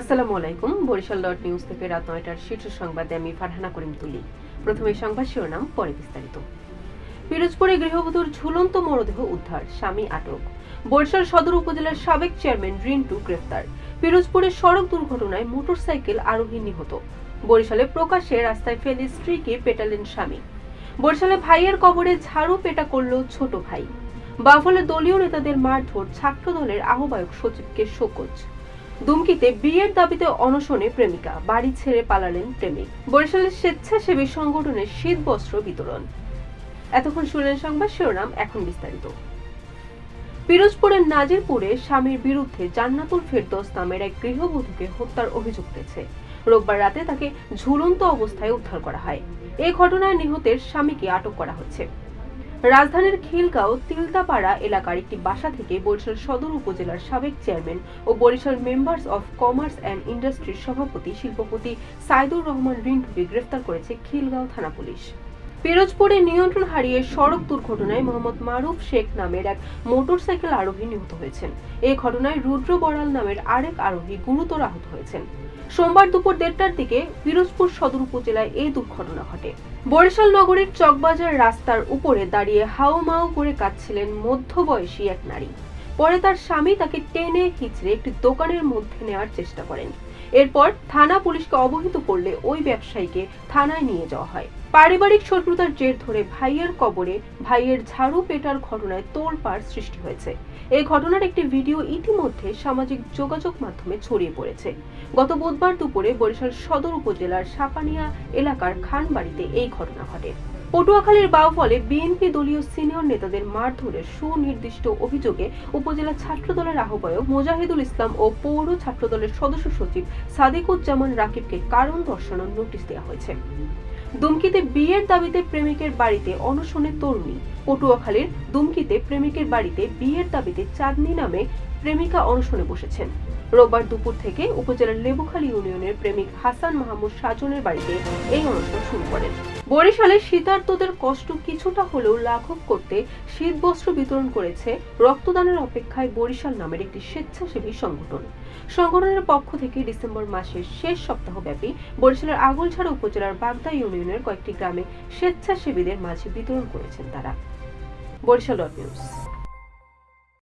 আসসালামু আলাইকুম। Barishal dot news থেকে রাত নয়টার শীর্ষ সংবাদে আমি ফারহানা করিম তুলি। প্রথমে সংবাদ শিরোনাম, পরে বিস্তারিত। পিরোজপুরে গৃহবধূর ঝুলন্ত মরদেহ উদ্ধার, স্বামী আটক। বরিশাল সদর উপজেলার সাবেক চেয়ারম্যান রিন্টু গ্রেফতার। পিরোজপুরে সড়ক দুর্ঘটনায় মোটরসাইকেল আরোহী নিহত। বরিশালে প্রকাশ্যে রাস্তায় ফেলে স্ত্রীকে পেটালেন স্বামী। বরিশালে ভাইয়ের কবরে ঝাড়ু পেটা করল ছোট ভাই। বাফলে দলীয় নেতাদের মারধর ছাত্র দলের আহ্বায়ক সচিবকে শোকজ। দুমকিতে বিয়ের দাবিতে অনশনে প্রেমিকা। বাড়ি ছেড়ে পালালেন প্রেমিক। বরিশালের স্বেচ্ছাসেবী সংগঠনের শীত বস্ত্র বিতরণ। এতক্ষণ শুনলেন সংবাদ শিরোনাম, এখন বিস্তারিত। পিরোজপুরের নাজিরপুরে স্বামীর বিরুদ্ধে জান্নাতুল ফেরদৌস নামের এক গৃহবধূকে হত্যার অভিযোগ উঠেছে। রোববার রাতে তাকে ঝুলন্ত অবস্থায় উদ্ধার করা হয়। এই ঘটনায় নিহতের স্বামীকে আটক করা হচ্ছে। রাজধানীর খিলগাঁও, তিলতাপাড়া এলাকার একটি বাসা থেকে বরিশাল সদর উপজেলার সাবেক chairman O Barishal members of commerce and ইন্ডাস্ট্রির সভাপতি শিল্পপতি সাইদুর রহমান রিন্টুকে গ্রেফতার করেছে খিলগাঁও থানা পুলিশ। পিরোজপুরে নিয়ন্ত্রণ হারিয়ে সড়ক দুর্ঘটনায় মোহাম্মদ মারুফ শেখ নামের এক মোটরসাইকেল আরোহী নিহত হয়েছেন। এই ঘটনায় রুদ্র বড়াল নামের আরেক আরোহী গুরুতর আহত হয়েছেন। সোমবার দুপুর দেড়টার দিকে পিরোজপুর সদর উপজেলায় এই দুর্ঘটনা ঘটে। বরিশাল নগরীর চকবাজার রাস্তার উপরে দাঁড়িয়ে হাউমাউ করে কাঁদছিলেন মধ্যবয়সী এক নারী। পরে তার স্বামী তাকে টেনে হিচড়ে একটি দোকানের মধ্যে নেওয়ার চেষ্টা করেন। এরপর থানা পুলিশকে অবহিত করলে ওই ব্যবসায়ীকে থানায় নিয়ে যাওয়া হয়। পারিবারিক শত্রুতার জের ধরে ভাইয়ের কবরে ভাইয়ের ঝাড়ু পেটার ঘটনায় তোলপাড় সৃষ্টি হয়েছে। এই ঘটনার একটি ভিডিও ইতিমধ্যে সামাজিক যোগাযোগ মাধ্যমে ছড়িয়ে পড়েছে। গত বুধবার দুপুরে বরিশাল সদর উপজেলার সাপানিয়া এলাকার খানবাড়িতে এই ঘটনা ঘটে। পটুয়াখালীর বাউফলে বিএনপি দলীয় সিনিয়র নেতাদের মারধরের সুনির্দিষ্ট অভিযোগে উপজেলা ছাত্রদলের আহ্বায়ক মোজাহিদুল ইসলাম ও পৌর ছাত্রদলের সদস্য সচিব সাদিকুজ্জামান রাকিবকে কারণ দর্শানোর নোটিশ দেওয়া হয়েছে। দুমকিতে বিয়ের দাবিতে প্রেমিকের বাড়িতে অনশনে তরুণী। পটুয়াখালীর দুমকিতে প্রেমিকের বাড়িতে বিয়ের দাবিতে চাঁদনি নামে প্রেমিকা অনশনে বসেছেন। রোববার দুপুর থেকে উপজেলার লেবুখালী ইউনিয়নের প্রেমিক হাসান মাহমুদ সাজনের বাড়িতে এই অনুষ্ঠান শুরু করেন। বরিশালে শীতার্তদের কষ্ট কিছুটা হলেও লাঘব করতে শীত বস্ত্র বিতরণ করেছে রক্তদানের অপেক্ষায় বরিশাল নামের একটি স্বেচ্ছাসেবী সংগঠন। সংগঠনের পক্ষ থেকে ডিসেম্বর মাসের শেষ সপ্তাহব্যাপী বরিশালের আগলছাড়া উপজেলার বাগদা ইউনিয়নের কয়েকটি গ্রামে স্বেচ্ছাসেবীদের মাঝে বিতরণ করেছেন তারা। বরিশাল নিউজ।